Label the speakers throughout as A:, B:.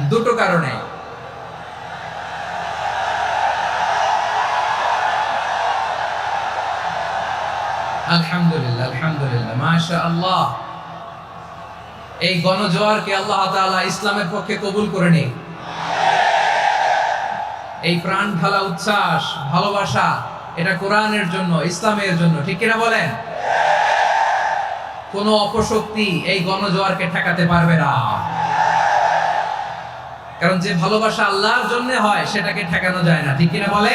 A: দুটো কারণে। আলহামদুলিল্লাহ আলহামদুলিল্লাহ মাশা আল্লাহ এই গণজোয়ারকে আল্লাহ তাআলা ইসলামের পক্ষে কবুল করে নিন এই প্রাণ ঢালা উচ্ছ্বাস, ভালোবাসা, এটা কোরআনের জন্য, ইসলামের জন্য, ঠিক কিনা বলেন? কোন অপশক্তি এই গণজোয়ারকে ঠেকাতে পারবে না। কারণ যে ভালোবাসা আল্লাহর জন্য হয় সেটাকে ঠেকানো যায় না। ঠিক কিনা বলে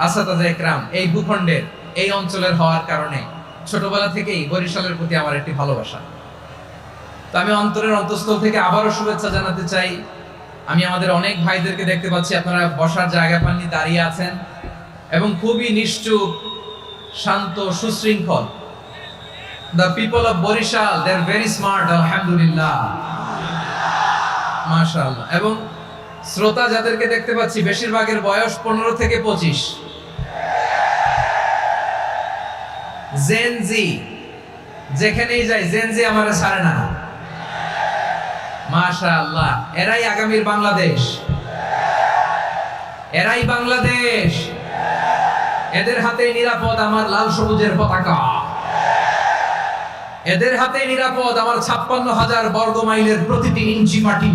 A: আসাদাজা একরাম, এই ভূখণ্ডের, এই অঞ্চলের হওয়ার কারণে ছোটবেলা থেকেই বরিশালের প্রতি আমার একটি ভালোবাসা। তো আমি অন্তরের অন্তঃস্থল থেকে আবারও শুভেচ্ছা জানাতে চাই। আমি আমাদের অনেক ভাইদেরকে দেখতে পাচ্ছি, আপনারা বসার জায়গা পাননি, দাঁড়িয়ে আছেন। এবং খুবই নিশ্চুপ, শান্ত, সুশৃঙ্খল। The people of Barisal they are very smart আলহামদুলিল্লাহ। মাশাআল্লাহ। এবং শ্রোতা যাদেরকে দেখতে পাচ্ছি, বেশিরভাগের বয়স পনেরো থেকে পঁচিশ। জেন জি যেখানেই যাই জেনজি আমার ছাড়ে না। মাশা আল্লাহ এরাই আগামীর বাংলাদেশ। এরাই বাংলাদেশ। এদের হাতে নিরাপদ আমার লাল সবুজের পতাকা। এদের হাতে নিরাপদ আমার ছাপ্পান্ন হাজার বর্গ মাইলের প্রতিটি ইঞ্চি মাটি।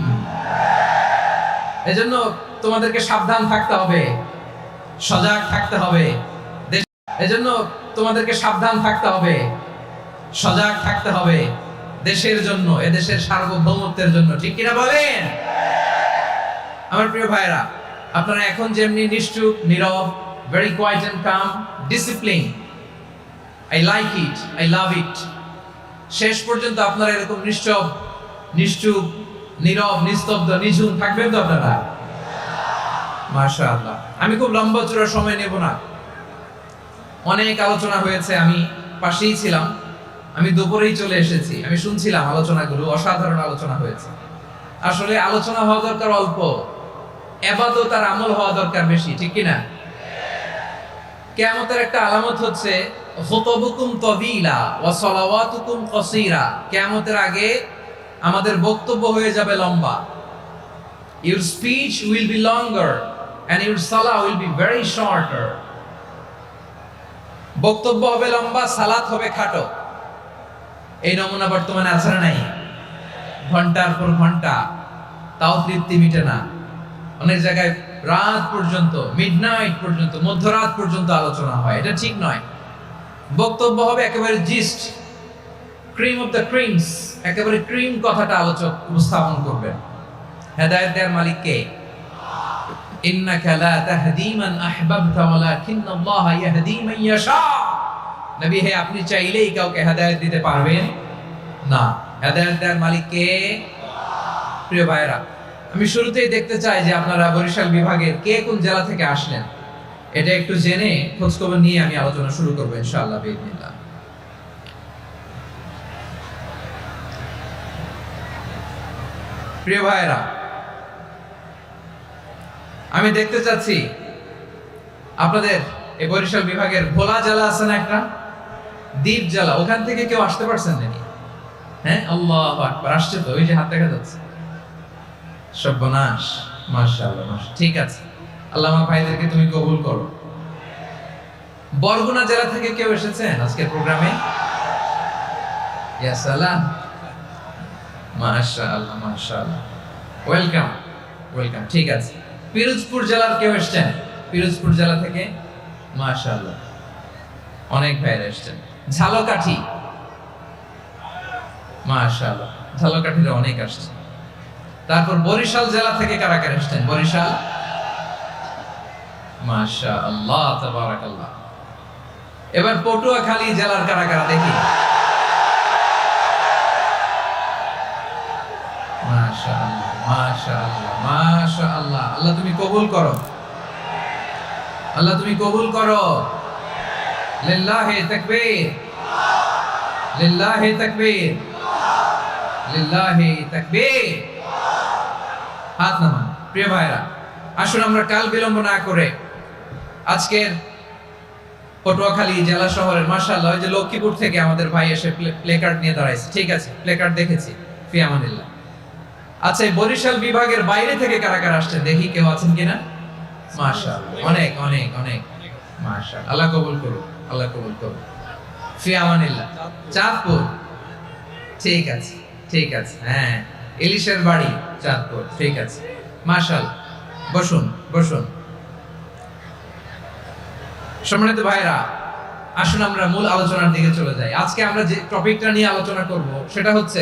A: এজন্য তোমাদেরকে সাবধান থাকতে হবে, সজাগ থাকতে হবে। এজন্য তোমাদেরকে সাবধান থাকতে হবে, সজাগ থাকতে হবে দেশের জন্য, এদেশের সার্বভৌমত্বের জন্য। ঠিক কিনা বলেন? আমার প্রিয় ভাইরা আপনারা এখন যেমনি নিশ্চুপ, নীরব very quiet and calm discipline I like it I love it শেষ পর্যন্ত আপনারা এরকম নিশ্চব, নিশ্চুপ নীরব, নিস্তব্ধ, নিঝুম থাকবেন তো আপনারা? মাশাআল্লাহ। আমি খুব লম্বা চূড়া সময় নেব না। অনেক আলোচনা হয়েছে, আমি পাশেই ছিলাম। আমি দুপুরেই চলে এসেছি। আমি শুনছিলাম আলোচনাগুলো, অসাধারণ আলোচনা হয়েছে। আসলে আলোচনা হওয়া দরকার অল্প। এবাদত আর আমল হওয়া দরকার বেশি, ঠিক কি না কেয়ামতের একটা আলামত হচ্ছে, খুতবুকুম তবিলা ওয়া সালাওয়াতুকুম কসীরা। কেয়ামতের আগে আমাদের বক্তব্য হয়ে যাবে লম্বা। Your speech will be longer and your সালা উইল বি ভেরি শর্টার বক্তব্য হবে লম্বা, সালাত হবে খাটো। এই নমুনা বর্তমানে আছে না নাই? ঘণ্টার পর ঘণ্টা। তাও তৃপ্তি মিটে না। অনেক জায়গায় রাত পর্যন্ত মিডনাইট পর্যন্ত, মধ্যরাত পর্যন্ত আলোচনা হয়। এটা ঠিক নয়। বক্তব্য হবে একেবারে gist cream of the creams একেবারে ক্রিম কথাটা আলোচক উপস্থাপন করবেন। হেদায়েত দেওয়ার মালিক কে? ইন্নাকা লা তাহদি মান আহবাবতা ওয়ালাকিন আল্লাহ ইয়াহদি মান ইয়াশা। নবী, হে, আপনি চাইলেই কাউকে হেদায়েত দিতে পারবেন না। হেদায়েত দেওয়ার মালিক কে? প্রিয় ভাইরা আমি শুরুতেই দেখতে চাই যে আপনারা বরিশাল বিভাগের কে কোন জেলা থেকে আসলেন। এটা একটু জেনে খোঁজখবর নিয়ে আমি আলোচনা শুরু করব ইনশাআল্লাহ বিদিনিল্লাহ প্রিয় ভাইরা আমি দেখতে চাচ্ছি আপনাদের এই বরিশাল বিভাগের ভোলা জেলা আছে না একটা? দ্বীপ জেলা, ওখান থেকে কেউ আসতে পারছেন নাকি? হ্যাঁ আল্লাহ আকবার, আসছে তো, ওই যে হাত দেখা যাচ্ছে। সর্বনাশ, মাশাআল্লাহ, মাশা, ঠিক আছে। আল্লাহ আমার ভাইদেরকে তুমি কবুল করো। বরগুনা জেলা থেকে কেউ এসেছেন আজকের প্রোগ্রামে? ইয়া সালাম। মাশাআল্লাহ ওয়েলকাম ওয়েলকাম ঠিক আছে। পিরোজপুর জেলার কেউ এসেছেন? পিরোজপুর জেলা থেকে? অনেক ভাইরা এসেছেন। ঝালকাঠি। অনেক আসছে। তারপর বরিশাল জেলা থেকে কারা কারা এসেছেন? বরিশাল? মাশা আল্লাহ তাবারাকাল্লাহ। এবার পটুয়াখালী জেলার কারা কারা দেখি? মাশা আল্লাহ তুমি কবুল করো। আল্লাহ তুমি কবুল করো। লিল্লাহি তাকবীর। লিল্লাহি তাকবীর। হাত নামান, প্রিয় ভাইরা আসুন আমরা কাল বিলম্ব না করে আজকের পটুয়াখালী জেলা শহরের মার্শাল্লাহ যে লক্ষ্মীপুর থেকে আমাদের ভাই এসে প্লে কার্ড নিয়ে দাঁড়াইছে। ঠিক আছে প্লে কার্ড দেখেছি ফিয়ামানিল্লাহ আচ্ছা বরিশাল বিভাগের বাইরে থেকে কারা কারা আসছেন দেখি কেউ আছেন কিনা? মার্শাল অনেক অনেক অনেক। মার্শাল আল্লাহ কবুল করুন আল্লাহ কবুল করুন ফিয়ামানিল্লাহ চাঁদপুর। ঠিক আছে ঠিক আছে। হ্যাঁ ইলিশের বাড়ি, চাঁদপুর। ঠিক আছে। মার্শাল বসুন বসুন। সম্মানিত ভাইরা আসুন আমরা মূল আলোচনার দিকে চলে যাই। আজকে আমরা যে টপিকটা নিয়ে আলোচনা করব, সেটা হচ্ছে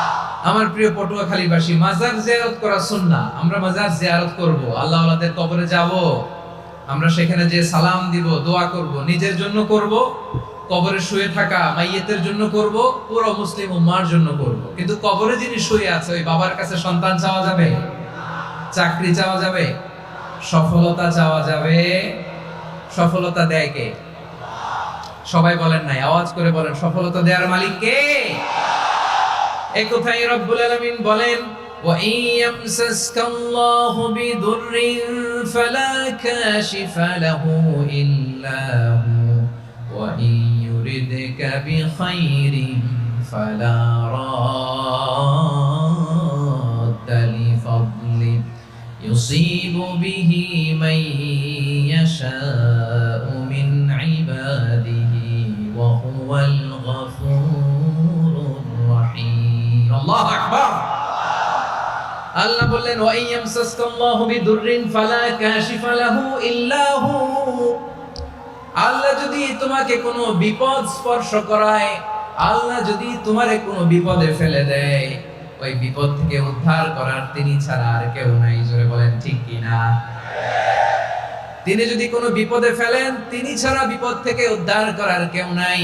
A: আমার প্রিয় পটুয়াখালীবাসী, মাজার জিয়ারত করা সুন্নাহ, আমরা মাজার জিয়ারত করব আল্লাহ ওয়ালাদের কবরে যাব, আমরা সেখানে যে সালাম দিব, দোয়া করব, নিজের জন্য করব, কবরে শুয়ে থাকা মাইয়েতের জন্য করব, পুরো মুসলিম উম্মার জন্য করব। কিন্তু কবরে যিনি শুয়ে আছে, ওই বাবার কাছে সন্তান চাওয়া যাবে? চাকরি চাওয়া যাবে? সফলতা চাওয়া যাবে? সফলতা দেয় কে? সবাই বলেন নাই, আওয়াজ করে বলেন, সফলতা দেওয়ার মালিক কে? এ কথাই রব্বুল আলামিন বলেন وَإِن يَمْسَسْكَ اللَّهُ بِضُرٍّ فَلَا كَاشِفَ لَهُ إِلَّا هُوَ وَإِن يُرِدْكَ بِخَيْرٍ فَلَا رَادَّ لِفَضْلِهِ يُصِيبُ بِهِ مَن يَشَاءُ مِنْ عِبَادِهِ وَهُوَ আল্লাহ বললেন ওয়াইয়ামসাসকাল্লাহু বিদুররিন ফালা কাশিফা লাহু ইল্লা হু আল্লাহ যদি তোমাকে কোনো বিপদ স্পর্শ করায়, আল্লাহ যদি তোমারে কোনো বিপদে ফেলে দেয়, ওই বিপদ থেকে উদ্ধার করার তিনি ছাড়া আর কেউ নাই। জোরে বলেন, ঠিক কি না? তিনি যদি কোনো বিপদে ফেলেন, তিনি ছাড়া বিপদ থেকে উদ্ধার করার কেউ নাই।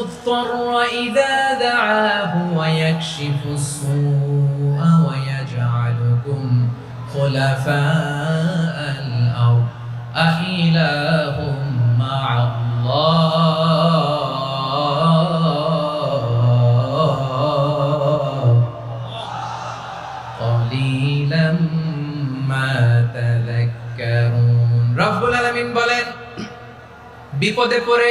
A: আম্মাই ইউজিবুল মুত্তাররা ইযা দাআহু ওয়া ইয়াকশিফুস সুআ ওয়া ইয়াজআলুকুম খুলাফাআল আরদ আইলাহুম মা'আল্লাহ قليلا ما تذكرون রব্বুল আলামিন বলেন বিপদে পড়ে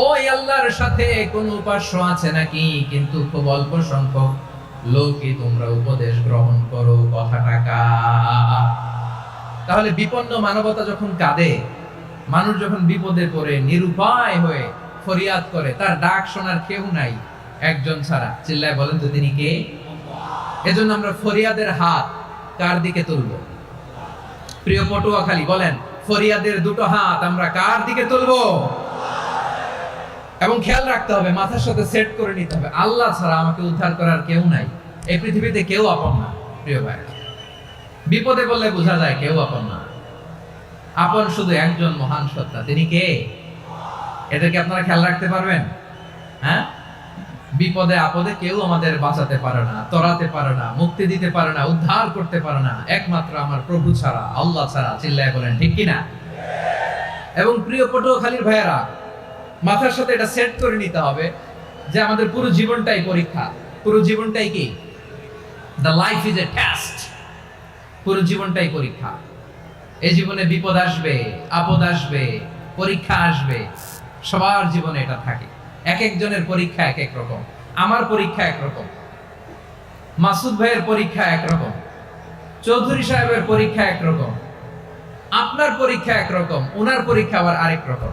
A: ওই আল্লাহর সাথে কোন উপাস্য আছে নাকি? কিন্তু খুব অল্প সংখ্যক লোকই তোমরা উপদেশ গ্রহণ করো কথা টাকা তাহলে বিপন্ন মানবতা যখন কাঁদে, মানুষ যখন বিপদে পড়ে, নিরুপায় হয়ে ফরিয়াদ করে, তার ডাক শোনার কেউ নাই একজন ছাড়া। চিল্লায় বলেন তো তিনি কে? এজন্য আমরা ফরিয়াদের হাত কার দিকে তুলবো? প্রিয় পটুয়াখালী, বলেন, ফরিয়াদের দুটো হাত আমরা কার দিকে তুলবো? এবং খেয়াল রাখতে হবে, মাথার সাথে সেট করে নিতে হবে। আল্লাহ ছাড়া আমাকে উদ্ধার করার কেউ নাই। এই পৃথিবীতে কেউ আপন না, প্রিয় ভাই বিপদে বললে বোঝা যায় কেউ আপন না। আপন শুধু একজন মহান সত্তা, তিনি কে? এটাকে আপনারা খেয়াল রাখতে পারবেন? হ্যাঁ? বিপদে, আপদে কেউ আমাদের বাঁচাতে পারে না, তরাতে পারে না, মুক্তি দিতে পারে না, উদ্ধার করতে পারে না। একমাত্র আমার প্রভু ছাড়া, আল্লাহ ছাড়া, চিল্লায় বলেন, ঠিক কিনা? এবং প্রিয় পটুয়াখালীর ভাইয়েরা মাথার সাথে এটা সেট করে নিতে হবে যে আমাদের পুরো জীবনটাই পরীক্ষা। পুরো জীবনটাই কি? The life is a test পুরো জীবনটাই পরীক্ষা। এই জীবনে বিপদ আসবে, আপদ আসবে, পরীক্ষা আসবে। সবার জীবনে এটা থাকে। এক একজনের পরীক্ষা এক এক রকম। আমার পরীক্ষা এক রকম। মাসুদ ভাইয়ের পরীক্ষা এক রকম। চৌধুরী সাহেবের পরীক্ষা এক রকম। আপনার পরীক্ষা একরকম ওনার পরীক্ষা আবার আরেক রকম।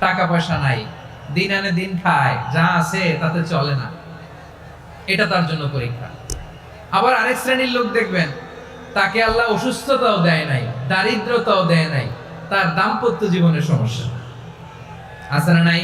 A: টাকা পয়সা নাই। দিন আনে দিন খায়, যা আছে তাতে চলে না। এটা তার জন্য পরীক্ষা। আবার আরেক শ্রেণির লোক দেখবেন, তাকে আল্লাহ অসুস্থতাও দেয় নাই, দারিদ্রতাও দেয় নাই, তার দাম্পত্য জীবনের সমস্যা। আছে না নাই?